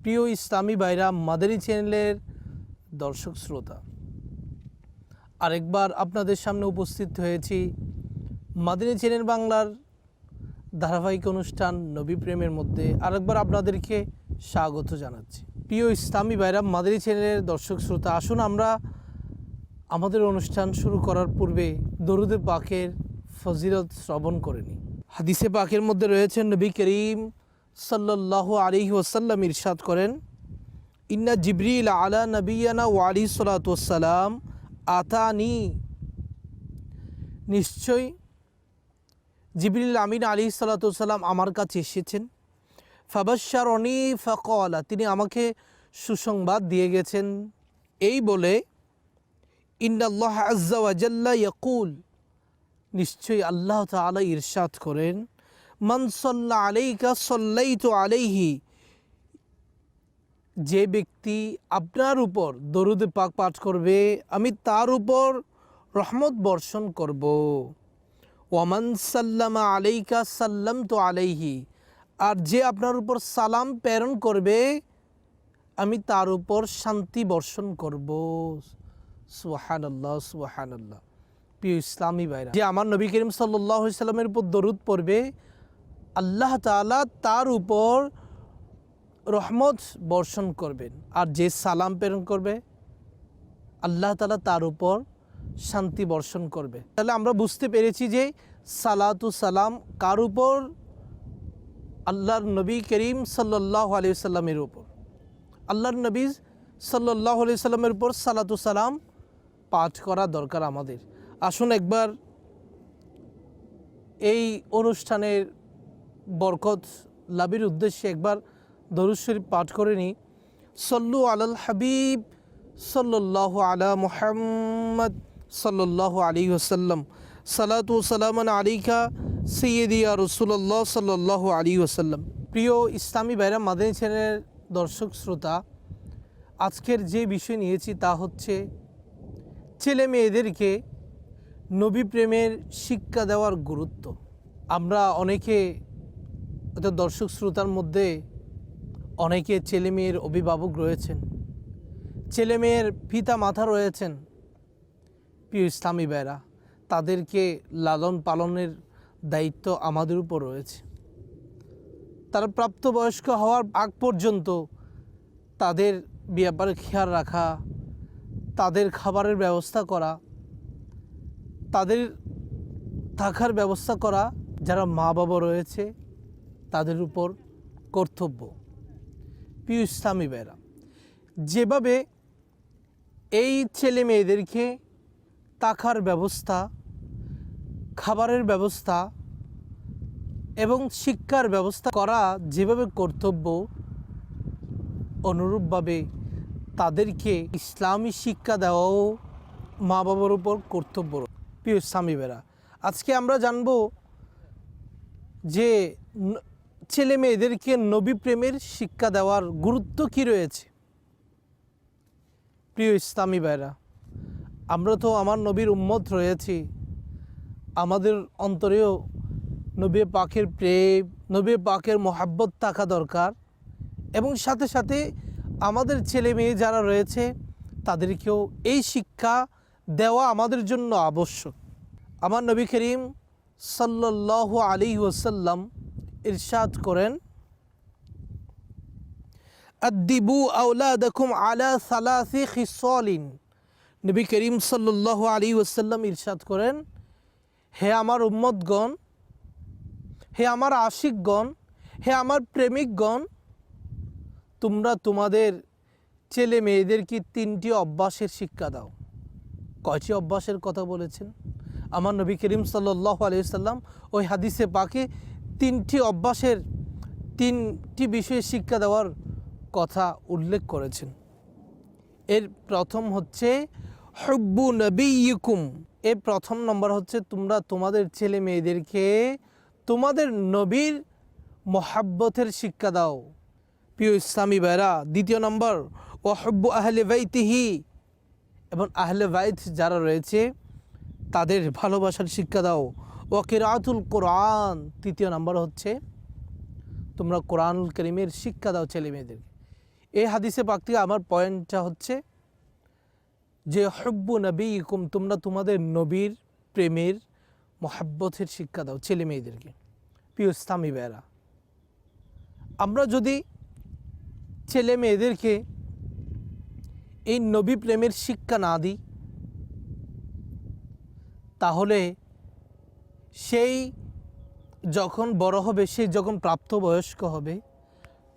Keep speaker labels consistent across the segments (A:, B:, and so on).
A: প্রিয় ইসলামী ভাইরা, মাদানী চ্যানেলের দর্শক শ্রোতা, আরেকবার আপনাদের সামনে উপস্থিত হয়েছি মাদানী চ্যানেল বাংলার ধারাবাহিক অনুষ্ঠান নবী প্রেমের মধ্যে। আরেকবার আপনাদেরকে স্বাগত জানাচ্ছি। প্রিয় ইসলামী ভাইরা, মাদানী চ্যানেলের দর্শক শ্রোতা, আসুন আমরা আমাদের অনুষ্ঠান শুরু করার পূর্বে দরুদে পাকের ফজিলত শ্রবণ করে নিই। হাদিসে পাকের মধ্যে রয়েছেন নবী করিম সাল্লাহ আলিহি ওসাল্লাম ইরশাদ করেন, ইন্না জিবরিল আলা নবিয়ানা ওয়ালি সালাতাম আতানি। নিশ্চয় জিবরিল আমিন আলী সাল্লাতাম আমার কাছে এসেছেন। ফাবাসার অনি ফকলা, তিনি আমাকে সুসংবাদ দিয়ে গেছেন। এই বলে ইন্দাল্লাহ আজ্জাওয়াজাল্লা ইয়াকুল। নিশ্চয়ই আল্লাহ তালা ইরশাদ করেন। মান সল্লা আলাইকা সল্লাই তো আলাইহি। যে ব্যক্তি আপনার উপর দরুদে পাক পাঠ করবে, আমি তার উপর রহমত বর্ষণ করব। ওয়ামান সাল্লামা আলাইকা সাল্লাম তো আলাইহি। আর যে আপনার উপর সালাম প্রেরণ করবে, আমি তার উপর শান্তি বর্ষণ করব। সুহান আল্লাহ সুহান আল্লাহ প্রিয় ইসলামী ভাইরা, যে আমার নবী করিম সাল্লাহ সাল্লামের উপর দরুদ পড়বে আল্লাহ তালা তার উপর রহমত বর্ষণ করবেন। আর যে সালাম প্রেরণ করবে, আল্লাহ তালা তার উপর শান্তি বর্ষণ করবে। তাহলে আমরা বুঝতে পেরেছি যে সালাতু সালাম কার উপর? আল্লাহর নবী করিম সাল্লাহ আলি সাল্লামের উপর। আল্লাহর নবী সাল্লাহ আলি সাল্লামের উপর সালাতু সালাম পাঠ করা দরকার আমাদের। আসুন একবার এই অনুষ্ঠানের বরকত লাভের উদ্দেশ্যে একবার শরীফ পাঠ করে নিই। সল্লু আলাল হাবিব সাল্লাহ আলা মুহাম্মদ সাল্লাহ আলী ওসাল্লাম সালাতু সালামান আলিকা সৈয়দিয়া রসুল্লাহ সাল্লাহ আলী ওসাল্লাম প্রিয় ইসলামী বাইরা মাদানী চ্যানেলের দর্শক, শ্রোতা, আজকের যে বিষয় নিয়েছি তা হচ্ছে ছেলে মেয়েদেরকে নবী প্রেমের শিক্ষা দেওয়ার গুরুত্ব। আমরা অনেকে অর্থাৎ দর্শক শ্রোতার মধ্যে অনেকে ছেলে মেয়ের অভিভাবক রয়েছেন ছেলে মেয়ের পিতা মাথা রয়েছেন, প্রিয় ইসলামী বেড়া তাদেরকে লালন পালনের দায়িত্ব আমাদের উপর রয়েছে। তারা প্রাপ্তবয়স্ক হওয়ার আগ পর্যন্ত তাদের ব্যাপারে খেয়াল রাখা, তাদের খাবারের ব্যবস্থা করা, তাদের থাকার ব্যবস্থা করা, যারা মা বাবা রয়েছে তাদের উপর কর্তব্য। প্রিয় ইসলামী বেরা, যেভাবে এই ছেলে মেয়েদেরকে থাকার ব্যবস্থা, খাবারের ব্যবস্থা এবং শিক্ষার ব্যবস্থা করা যেভাবে কর্তব্য, অনুরূপভাবে তাদেরকে ইসলামী শিক্ষা দেওয়াও মা বাবার উপর কর্তব্য। প্রিয় ইসলামী বেরা, আজকে আমরা জানব যে ছেলে মেয়েদেরকে নবী প্রেমের শিক্ষা দেওয়ার গুরুত্ব কি রয়েছে? প্রিয় ইসলামী ভাইরা, আমরা তো আমার নবীর উম্মত রয়েছি। আমাদের অন্তরেও নবী পাখের প্রেম, নবী পাখের মোহাব্বত থাকা দরকার এবং সাথে সাথে আমাদের ছেলে মেয়ে যারা রয়েছে, তাদেরকেও এই শিক্ষা দেওয়া আমাদের জন্য আবশ্যক। আমার নবী করিম সাল্লাহ আলী ওসাল্লাম ইরশাদ করেন আদিবু আউলাদকুম আলা সালাসি খিসলিন। নবী করিম সাল্লাহ আলী ওসাল্লাম ইরশাদ করেন, হে আমার উম্মতগণ, হে আমার আশিকগণ, হে আমার প্রেমিকগণ, তোমরা তোমাদের ছেলে মেয়েদেরকে তিনটি অভ্যাসের শিক্ষা দাও। কয়টি অভ্যাসের কথা বলেছেন? আমার নবী করিম সাল্লাহ আলিয়াল্লাম ওই হাদিসে পাকে তিনটি অভ্যাসের তিনটি বিষয়ে শিক্ষা দেওয়ার কথা উল্লেখ করেছেন। এর প্রথম হচ্ছে, হব্বু নবীকুম এর প্রথম নম্বর হচ্ছে, তোমরা তোমাদের ছেলে মেয়েদেরকে তোমাদের নবীর মহাব্বতের শিক্ষা দাও। প্রিয় ইসলামী বেরা দ্বিতীয় নম্বর ও হব্বু আহলে বাইতিহি। এবং আহলে বাইত যারা রয়েছে, তাদের ভালোবাসার শিক্ষা দাও। ও কোরআন। তৃতীয় নম্বর হচ্ছে, তোমরা কোরআনুল করিমের শিক্ষা দাও ছেলে মেয়েদেরকে। এই হাদিসে পাক থেকে আমার পয়েন্টটা হচ্ছে যে, হব্বু নবী ইকুম তোমরা তোমাদের নবীর প্রেমের মহাব্বতের শিক্ষা দাও ছেলে মেয়েদেরকে। প্রিয় ইসলামী বেরা আমরা যদি ছেলে মেয়েদেরকে এই নবী প্রেমের শিক্ষা না দিই, তাহলে সেই যখন বড় হবে, সে যখন প্রাপ্তবয়স্ক হবে,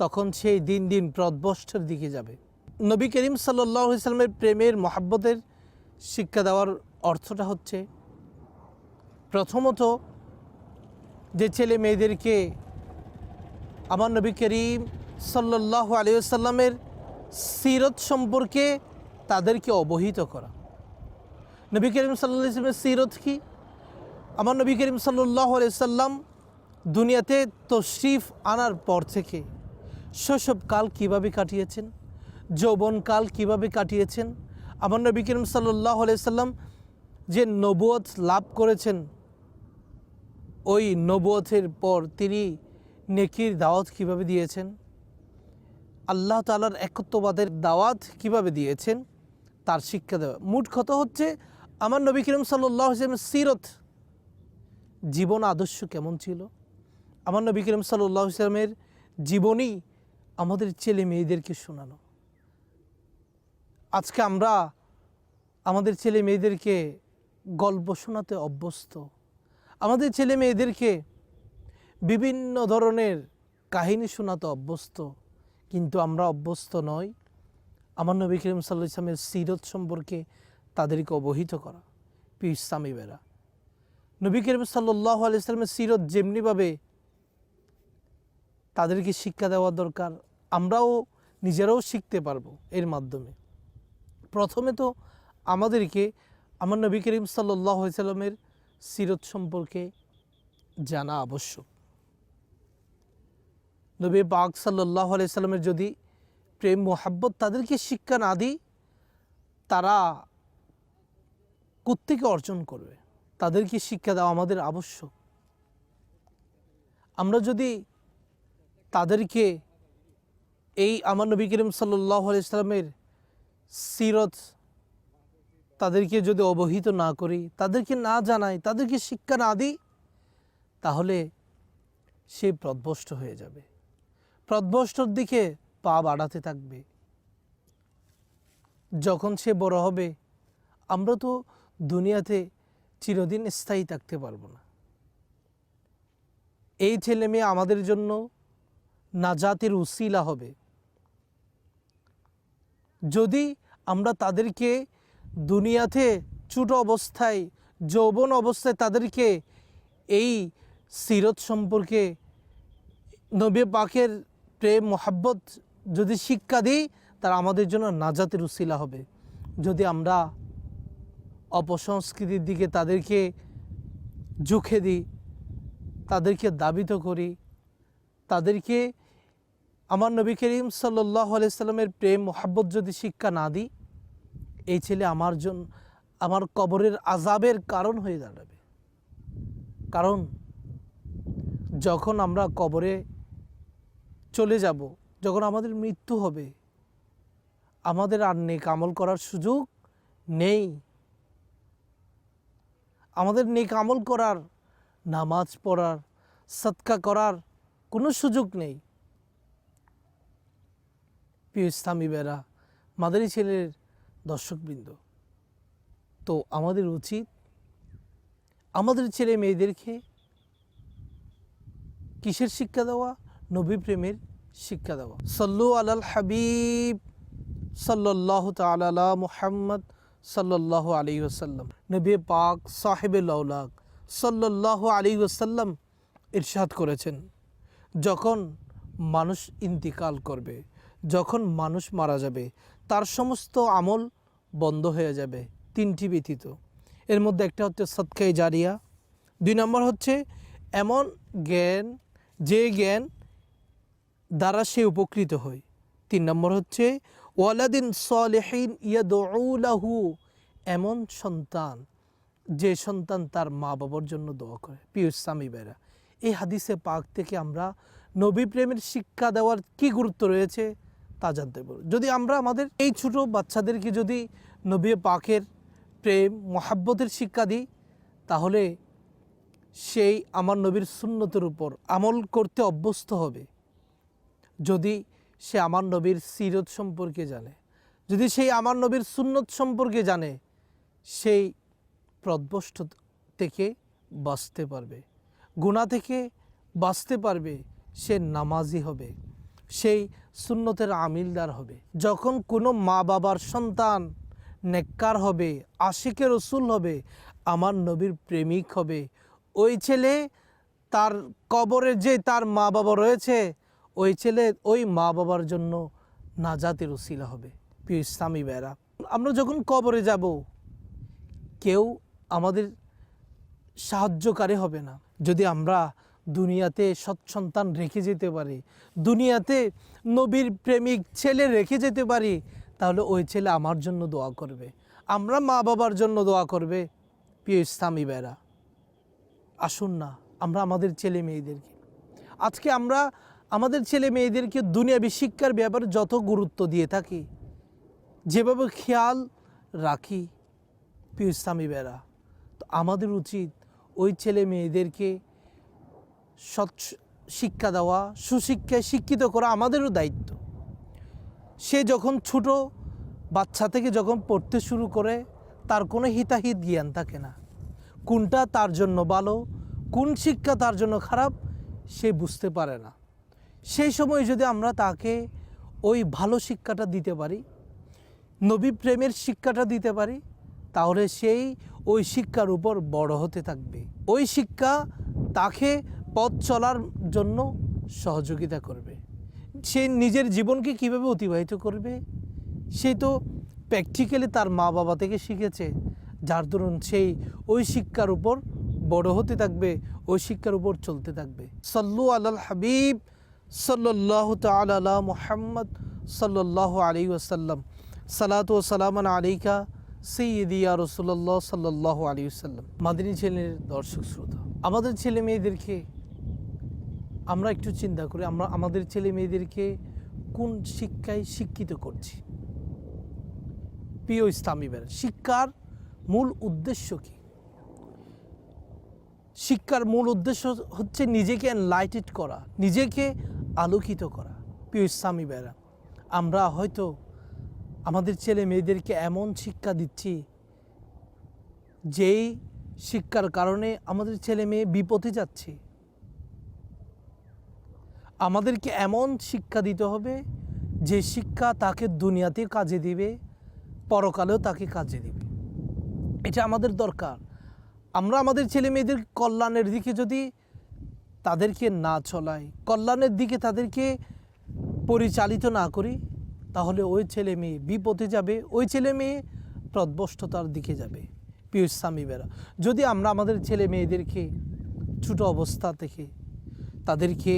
A: তখন সেই দিন দিন প্রদবষ্টের দিকে যাবে। নবী করিম সাল্লাহ প্রেমের মহাব্বতের শিক্ষা দেওয়ার অর্থটা হচ্ছে, প্রথমত যে ছেলে মেয়েদেরকে আমার নবী করিম সাল্লাহ আলিয়াল্লামের সিরত সম্পর্কে তাদেরকে অবহিত করা। নবী করিম সাল্লাহ ইসলামের সিরত কি? আমার নবী করিম সাল্লাহ সাল্লাম দুনিয়াতে তশরিফ আনার পর থেকে শৈশবকাল কীভাবে কাটিয়েছেন যৌবনকাল কীভাবে কাটিয়েছেন, আমার নবী করিম সাল্লাহ সাল্লাম যে নবুয়ত লাভ করেছেন, ওই নবুয়তের পর তিনি নেকির দাওয়াত কীভাবে দিয়েছেন, আল্লাহ তালার একত্ববাদের দাওয়াত কীভাবে দিয়েছেন, তার শিক্ষা দেওয়া। মোট কথা হচ্ছে, আমার নবী করিম সাল্লাহ সিরত জীবন আদর্শ কেমন ছিল? আমার নবী করিম সাল্লাহ ইসলামের জীবনী আমাদের ছেলে মেয়েদেরকে শোনানো। আজকে আমরা আমাদের ছেলে মেয়েদেরকে গল্প শোনাতে অভ্যস্ত। আমাদের ছেলে মেয়েদেরকে বিভিন্ন ধরনের কাহিনী শোনাতে অভ্যস্ত। কিন্তু আমরা অভ্যস্ত নই। আমার নবী করিম সাল্লাহ ইসলামের সিরত সম্পর্কে তাদেরকে অবহিত করা। পি ইসলামী বেরা নবী করিম সাল্লাহ আলাইসলামের সিরত যেমনিভাবে তাদেরকে শিক্ষা দেওয়া দরকার, আমরাও নিজেরাও শিখতে পারব এর মাধ্যমে। প্রথমে তো আমাদেরকে, আমার নবী করিম সাল্লাহ সাল্লামের সিরত সম্পর্কে জানা আবশ্যক। নবী পাক সাল্লাহ আলাইসাল্লামের যদি প্রেম, মোহাব্বত তাদেরকে শিক্ষা না দিই, তারা কোত্থেকে অর্জন করবে? তাদেরকে শিক্ষা দেওয়া আমাদের আবশ্যক। আমরা যদি তাদেরকে এই আমার নবী করিম সাল্লাহ ইসলামের সিরত তাদেরকে যদি অবহিত না করি, তাদেরকে না জানাই, তাদেরকে শিক্ষা না দিই, তাহলে সে প্রদভষ্ট হয়ে যাবে। প্রদভষ্টর দিকে পা বাড়াতে থাকবে। যখন সে বড় হবে, আমরা তো দুনিয়াতে চিরদিন স্থায়ী থাকতে পারব না। এই ছেলে মেয়ে আমাদের জন্য নাজাতের উসিলা হবে। যদি আমরা তাদেরকে দুনিয়াতে ছোট অবস্থায়, যৌবন অবস্থায় তাদেরকে এই সিরত সম্পর্কে নবী পাকের প্রেম, মোহাব্বত যদি শিক্ষা দিই তারা আমাদের জন্য নাজাতের উসিলা হবে। যদি আমরা অপসংস্কৃতির দিকে তাদেরকে ঝুঁকে দিই, তাদেরকে দাবিত করি, তাদেরকে আমার নবী করিম সাল্লাহ আলাইসাল্লামের প্রেম, মোহাব্বত যদি শিক্ষা না দিই, এই ছেলে আমার জন্য আমার কবরের আজাবের কারণ হয়ে দাঁড়াবে। কারণ যখন আমরা কবরে চলে যাব, যখন আমাদের মৃত্যু হবে, আমাদের আর নেক আমল করার সুযোগ নেই। আমাদের নেক আমল করার, নামাজ পড়ার সৎকা করার কোনো সুযোগ নেই। প্রিয় ইসলামী বেরা মাদারি ছেলের দর্শকবৃন্দ, তো আমাদের উচিত আমাদের ছেলে মেয়েদেরকে কিসের শিক্ষা দেওয়া? নবী প্রেমের শিক্ষা দেওয়া। সল্লু আলাল হাবিব সাল্লাহ তালা মুহাম্মদ সাল্লাহ আলী ওসাল্লাম নবী পাক সাহেব লৌলাক সাল্লাহ আলী ওসাল্লাম ইরশাদ করেছেন, যখন মানুষ ইন্তিকাল করবে, যখন মানুষ মারা যাবে, তার সমস্ত আমল বন্ধ হয়ে যাবে, তিনটি ব্যতীত। এর মধ্যে একটা হচ্ছে সৎকাই জারিয়া, দুই নম্বর হচ্ছে এমন জ্ঞান, যে জ্ঞান দ্বারা সে উপকৃত হয়। তিন নম্বর হচ্ছে ওয়ালাদিন সলেহিন ইয়াদু এমন সন্তান যে সন্তান তার মা বাবার জন্য দোয়া করে। পিউস স্বামী বেরা এই হাদিসে পাক থেকে আমরা নবী প্রেমের শিক্ষা দেওয়ার কি গুরুত্ব রয়েছে তা জানতে পারব। যদি আমরা আমাদের এই ছোট বাচ্চাদেরকে যদি নবী পাকের প্রেম, মহাব্বতের শিক্ষা দিই, তাহলে সেই আমার নবীর সুন্নতের উপর আমল করতে অভ্যস্ত হবে। যদি সে আমার নবীর সিরত সম্পর্কে জানে। যদি সেই আমার নবীর সুন্নত সম্পর্কে জানে, সেই প্রদ্বষ্ট থেকে বাঁচতে পারবে। গুণা থেকে বাঁচতে পারবে, সে নামাজি হবে। সেই সুন্নতের আমিলদার হবে। যখন কোনো মা বাবার সন্তান নেককার হবে, আশিকের রসুল হবে, আমার নবীর প্রেমিক হবে। ওই ছেলে তার কবরে যে তার মা বাবা রয়েছে ওই ছেলে ওই মা বাবার জন্য নাজাতের উসিলা হবে, প্রিয় ইসলামী বেড়া আমরা যখন কবরে যাব, কেউ আমাদের সাহায্যকারী হবে না। যদি আমরা দুনিয়াতে সৎসন্তান রেখে যেতে পারি, দুনিয়াতে নবীর প্রেমিক ছেলে রেখে যেতে পারি, তাহলে ওই ছেলে আমার জন্য দোয়া করবে। আমরা মা বাবার জন্য দোয়া করবে, প্রিয় ইসলামী বেড়া আসুন না, আমরা আমাদের ছেলে মেয়েদেরকে আজকে আমরা আমাদের ছেলে মেয়েদেরকে দুনিয়াবী শিক্ষার ব্যাপারে যত গুরুত্ব দিয়ে থাকি, যেভাবে খেয়াল রাখি, প্রিয় ইসলামী বেড়া তো আমাদের উচিত ওই ছেলে মেয়েদেরকে সৎ শিক্ষা দেওয়া, সুশিক্ষায় শিক্ষিত করা আমাদেরও দায়িত্ব। সে যখন ছোট বাচ্চা থেকে যখন পড়তে শুরু করে, তার কোনো হিতাহিত জ্ঞান থাকে না। কোনটা তার জন্য ভালো, কোন শিক্ষা তার জন্য খারাপ, সে বুঝতে পারে না। সেই সময় যদি আমরা তাকে ওই ভালো শিক্ষাটা দিতে পারি, নবী প্রেমের শিক্ষাটা দিতে পারি, তাহলে সেই ওই শিক্ষার উপর বড় হতে থাকবে। ওই শিক্ষা তাকে পথ চলার জন্য সহযোগিতা করবে। সে নিজের জীবনকে কীভাবে অতিবাহিত করবে, সে তো প্র্যাকটিক্যালি তার মা বাবা থেকে শিখেছে, যার দরুন সেই ওই শিক্ষার উপর বড় হতে থাকবে, ওই শিক্ষার উপর চলতে থাকবে। সল্লু আল হাবিব সাল্লাহ তালা মুহাম্মদ সাল্লাহ আলী ওসাল্লাম সালাত ও সালামান আলিকা সৈয়দিয়া রসুল্লাহ সাল্লাহ আলী ওসাল্লাম মাদিনী ছেলের দর্শক শ্রোতা, আমাদের ছেলে মেয়েদেরকে আমরা একটু চিন্তা করি, আমরা আমাদের ছেলে মেয়েদেরকে কোন শিক্ষায় শিক্ষিত করছি? প্রিয় ইসলামী বের শিক্ষার মূল উদ্দেশ্য কি? শিক্ষার মূল উদ্দেশ্য হচ্ছে নিজেকে এনলাইটেড করা, নিজেকে আলোকিত করা। প্রিয় ইসলামী বেরা আমরা হয়তো আমাদের ছেলে মেয়েদেরকে এমন শিক্ষা দিচ্ছি, যেই শিক্ষার কারণে আমাদের ছেলে মেয়ে বিপথে যাচ্ছে। আমাদেরকে এমন শিক্ষা দিতে হবে, যে শিক্ষা তাকে দুনিয়াতে কাজে দিবে, পরকালেও তাকে কাজে দিবে। এটা আমাদের দরকার। আমরা আমাদের ছেলে মেয়েদের কল্যাণের দিকে যদি তাদেরকে না চলাই। কল্যাণের দিকে তাদেরকে পরিচালিত না করি, তাহলে ওই ছেলে মেয়ে বিপদে যাবে, ওই ছেলে মেয়ে প্রদ্বষ্টতার দিকে যাবে। প্রিয় ইসলামী বেরা যদি আমরা আমাদের ছেলে মেয়েদেরকে ছোট অবস্থা থেকে তাদেরকে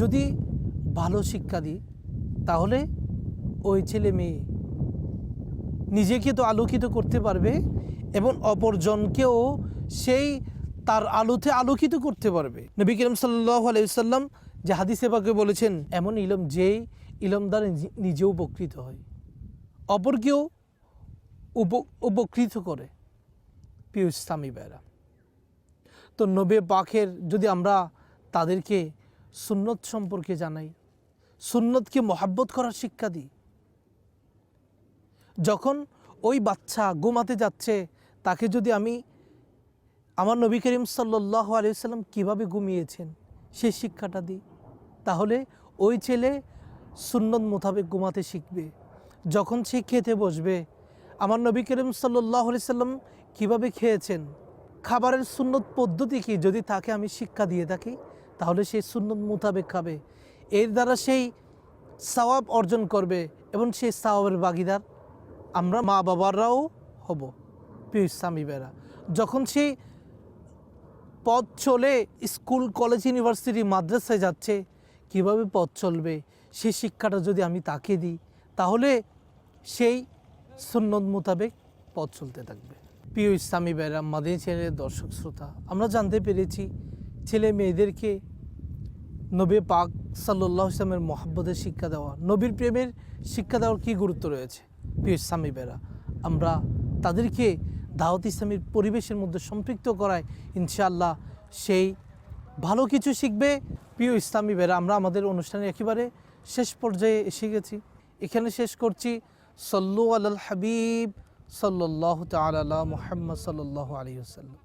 A: যদি ভালো শিক্ষা দিই, তাহলে ওই ছেলে মেয়ে নিজেকে তো আলোকিত করতে পারবে এবং অপরজনকেও সেই তার আলোতে আলোকিত করতে পারবে। নবী করিম আলাইসাল্লাম যে হাদিসে পাকে বলেছেন, এমন ইলম যেই ইলম দ্বারা নিজে- নিজেও উপকৃত হয়। অপরকেও উপ, উপকৃত করে। প্রিয় ইসলামী বেড়া তো নবে পাখের যদি আমরা তাদেরকে সুন্নত সম্পর্কে জানাই, সুন্নতকে মহাব্বত করার শিক্ষা দিই, যখন ওই বাচ্চা ঘুমাতে যাচ্ছে, তাকে যদি আমি আমার নবী করিম সাল্লাহ আলিয়াল্লাম কীভাবে ঘুমিয়েছেন? সে শিক্ষাটা দিই। তাহলে ওই ছেলে সুন্নত মোতাবেক ঘুমাতে শিখবে। যখন সে খেতে বসবে, আমার নবী করিম সাল্লাহ সাল্লাম কীভাবে খেয়েছেন? খাবারের সুন্নত পদ্ধতি কি? যদি তাকে আমি শিক্ষা দিয়ে থাকি, তাহলে সেই সুন্নত মোতাবেক খাবে। এর দ্বারা সেই সওয়াব অর্জন করবে এবং সেই সওয়াবের বাগিদার আমরা মা বাবারাও হব, প্রিয় ইসলামী বেড়া যখন সে পথ চলে স্কুল, কলেজ, ইউনিভার্সিটি, মাদ্রাসায় যাচ্ছে, কীভাবে পথ চলবে? সেই শিক্ষাটা যদি আমি তাকে দিই, তাহলে সেই সুন্নত মোতাবেক পথ চলতে থাকবে। প্রিয় ইসলামী বেরা মাদের ছেলে দর্শক শ্রোতা, আমরা জানতে পেরেছি ছেলে মেয়েদেরকে নবী পাক সাল্লাহ ইসলামের মহাব্বতের শিক্ষা দেওয়া, নবীর প্রেমের শিক্ষা দেওয়ার কী গুরুত্ব রয়েছে? প্রিয় ইসলামী বেরা আমরা তাদেরকে দাওয়াত ইসলামীর পরিবেশের মধ্যে সম্পৃক্ত করায় ইনশাআল্লাহ সেই ভালো কিছু শিখবে প্রিয় ইসলামী বেরা আমরা আমাদের অনুষ্ঠানে একেবারে শেষ পর্যায়ে এসে গেছি। এখানে শেষ করছি। সল্লু আল হাবিব সাল্লাহ তালা মোহাম্মদ সাল্লাহ আলী আসাল্লাম